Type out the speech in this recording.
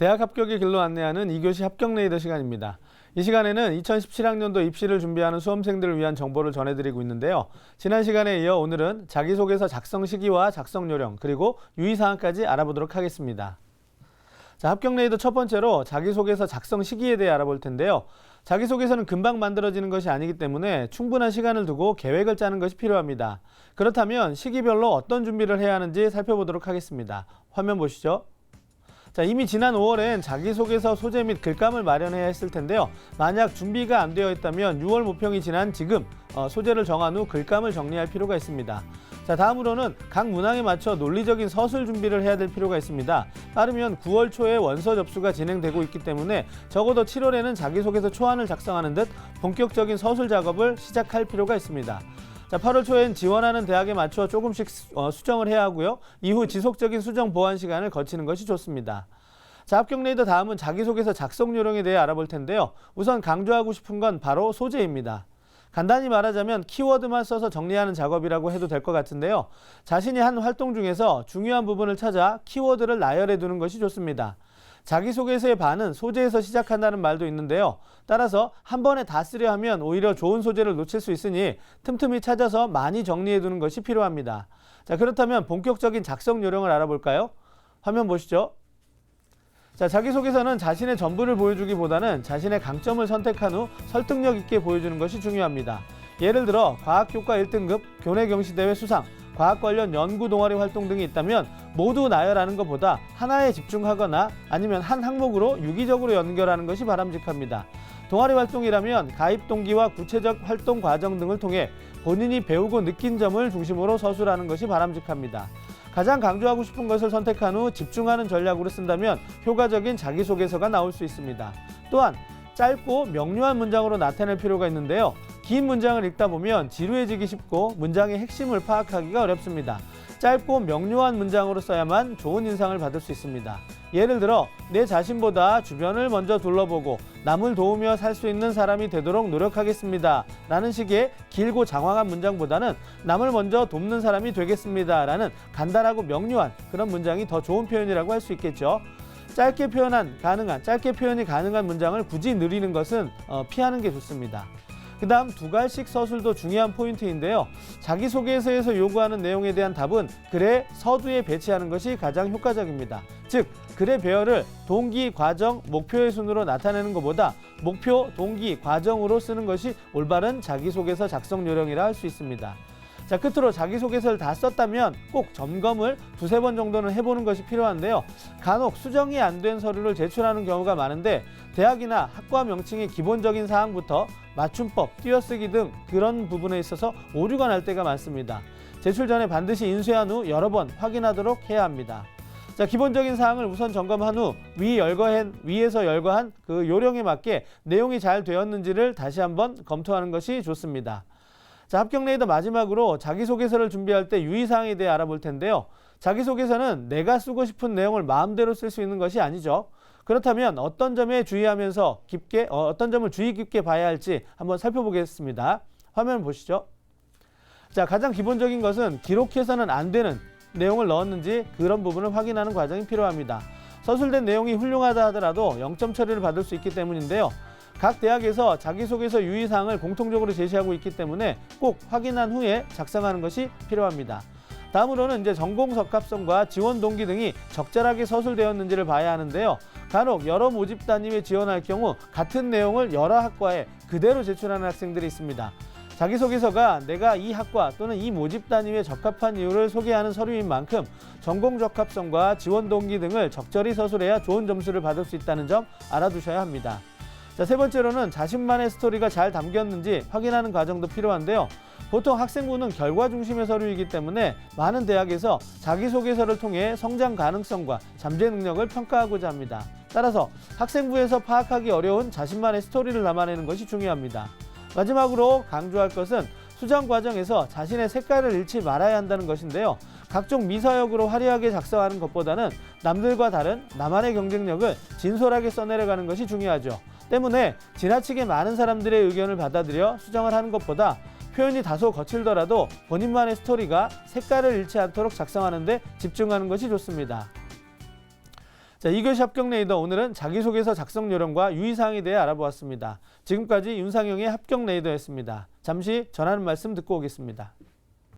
대학 합격의 길로 안내하는 2교시 합격 레이더 시간입니다. 이 시간에는 2017학년도 입시를 준비하는 수험생들을 위한 정보를 전해드리고 있는데요. 지난 시간에 이어 오늘은 자기소개서 작성 시기와 작성 요령 그리고 유의사항까지 알아보도록 하겠습니다. 자, 합격 레이더 첫 번째로 자기소개서 작성 시기에 대해 알아볼 텐데요. 자기소개서는 금방 만들어지는 것이 아니기 때문에 충분한 시간을 두고 계획을 짜는 것이 필요합니다. 그렇다면 시기별로 어떤 준비를 해야 하는지 살펴보도록 하겠습니다. 화면 보시죠. 자, 이미 지난 5월엔 자기소개서 소재 및 글감을 마련해야 했을 텐데요. 만약 준비가 안 되어 있다면 6월 모평이 지난 지금 어, 소재를 정한 후 글감을 정리할 필요가 있습니다. 자, 다음으로는 각 문항에 맞춰 논리적인 서술 준비를 해야 될 필요가 있습니다. 빠르면 9월 초에 원서 접수가 진행되고 있기 때문에 적어도 7월에는 자기소개서 초안을 작성하는 듯 본격적인 서술 작업을 시작할 필요가 있습니다. 자, 8월 초엔 지원하는 대학에 맞춰 조금씩 수- 어, 수정을 해야 하고요. 이후 지속적인 수정 보완 시간을 거치는 것이 좋습니다. 자, 합격 레이더 다음은 자기소개서 작성 요령에 대해 알아볼 텐데요. 우선 강조하고 싶은 건 바로 소재입니다. 간단히 말하자면 키워드만 써서 정리하는 작업이라고 해도 될 것 같은데요. 자신이 한 활동 중에서 중요한 부분을 찾아 키워드를 나열해 두는 것이 좋습니다. 자기소개서의 반은 소재에서 시작한다는 말도 있는데요. 따라서 한 번에 다 쓰려 하면 오히려 좋은 소재를 놓칠 수 있으니 틈틈이 찾아서 많이 정리해 두는 것이 필요합니다. 자, 그렇다면 본격적인 작성 요령을 알아볼까요? 화면 보시죠. 자, 자기소개서는 자신의 전부를 보여주기보다는 자신의 강점을 선택한 후 설득력 있게 보여주는 것이 중요합니다. 예를 들어 과학교과 1등급, 교내 경시대회 수상, 과학 관련 연구 동아리 활동 등이 있다면 모두 나열하는 것보다 하나에 집중하거나 아니면 한 항목으로 유기적으로 연결하는 것이 바람직합니다. 동아리 활동이라면 가입 동기와 구체적 활동 과정 등을 통해 본인이 배우고 느낀 점을 중심으로 서술하는 것이 바람직합니다. 가장 강조하고 싶은 것을 선택한 후 집중하는 전략으로 쓴다면 효과적인 자기소개서가 나올 수 있습니다. 또한 짧고 명료한 문장으로 나타낼 필요가 있는데요. 긴 문장을 읽다 보면 지루해지기 쉽고 문장의 핵심을 파악하기가 어렵습니다. 짧고 명료한 문장으로 써야만 좋은 인상을 받을 수 있습니다. 예를 들어 내 자신보다 주변을 먼저 둘러보고 남을 도우며 살 수 있는 사람이 되도록 노력하겠습니다. 라는 식의 길고 장황한 문장보다는 남을 먼저 돕는 사람이 되겠습니다. 라는 간단하고 명료한 그런 문장이 더 좋은 표현이라고 할 수 있겠죠. 짧게 표현한 가능한 짧게 표현이 가능한 문장을 굳이 느리는 것은 어, 피하는 게 좋습니다. 그 다음 두 갈씩 서술도 중요한 포인트인데요. 자기소개서에서 요구하는 내용에 대한 답은 글의 서두에 배치하는 것이 가장 효과적입니다. 즉 글의 배열을 동기, 과정, 목표의 순으로 나타내는 것보다 목표, 동기, 과정으로 쓰는 것이 올바른 자기소개서 작성 요령이라 할 수 있습니다. 자, 끝으로 자기소개서를 다 썼다면 꼭 점검을 두세 번 정도는 해보는 것이 필요한데요. 간혹 수정이 안 된 서류를 제출하는 경우가 많은데 대학이나 학과 명칭의 기본적인 사항부터 맞춤법, 띄어쓰기 등 그런 부분에 있어서 오류가 날 때가 많습니다. 제출 전에 반드시 인쇄한 후 여러 번 확인하도록 해야 합니다. 자, 기본적인 사항을 우선 점검한 후 위 열거한 위에서 열거한 그 요령에 맞게 내용이 잘 되었는지를 다시 한번 검토하는 것이 좋습니다. 자, 합격 레이더 마지막으로 자기소개서를 준비할 때 유의사항에 대해 알아볼 텐데요. 자기소개서는 내가 쓰고 싶은 내용을 마음대로 쓸 수 있는 것이 아니죠. 그렇다면 어떤 점에 주의하면서 깊게 어, 어떤 점을 주의 깊게 봐야 할지 한번 살펴보겠습니다. 화면 보시죠. 자, 가장 기본적인 것은 기록해서는 안 되는 내용을 넣었는지 그런 부분을 확인하는 과정이 필요합니다. 서술된 내용이 훌륭하다 하더라도 0점 처리를 받을 수 있기 때문인데요. 각 대학에서 자기소개서 유의사항을 공통적으로 제시하고 있기 때문에 꼭 확인한 후에 작성하는 것이 필요합니다. 다음으로는 이제 전공 적합성과 지원 동기 등이 적절하게 서술되었는지를 봐야 하는데요. 간혹 여러 모집 단위에 지원할 경우 같은 내용을 여러 학과에 그대로 제출하는 학생들이 있습니다. 자기소개서가 내가 이 학과 또는 이 모집 단위에 적합한 이유를 소개하는 서류인 만큼 전공 적합성과 지원 동기 등을 적절히 서술해야 좋은 점수를 받을 수 있다는 점 알아두셔야 합니다. 자, 세 번째로는 자신만의 스토리가 잘 담겼는지 확인하는 과정도 필요한데요. 보통 학생부는 결과 중심의 서류이기 때문에 많은 대학에서 자기소개서를 통해 성장 가능성과 잠재 능력을 평가하고자 합니다. 따라서 학생부에서 파악하기 어려운 자신만의 스토리를 담아내는 것이 중요합니다. 마지막으로 강조할 것은 수정 과정에서 자신의 색깔을 잃지 말아야 한다는 것인데요. 각종 미사역으로 화려하게 작성하는 것보다는 남들과 다른 나만의 경쟁력을 진솔하게 써내려가는 것이 중요하죠. 때문에 지나치게 많은 사람들의 의견을 받아들여 수정을 하는 것보다 표현이 다소 거칠더라도 본인만의 스토리가 색깔을 잃지 않도록 작성하는 데 집중하는 것이 좋습니다. 자, 2교시 합격 레이더 오늘은 자기소개서 작성 요령과 유의사항에 대해 알아보았습니다. 지금까지 윤상영의 합격 레이더였습니다. 잠시 전하는 말씀 듣고 오겠습니다.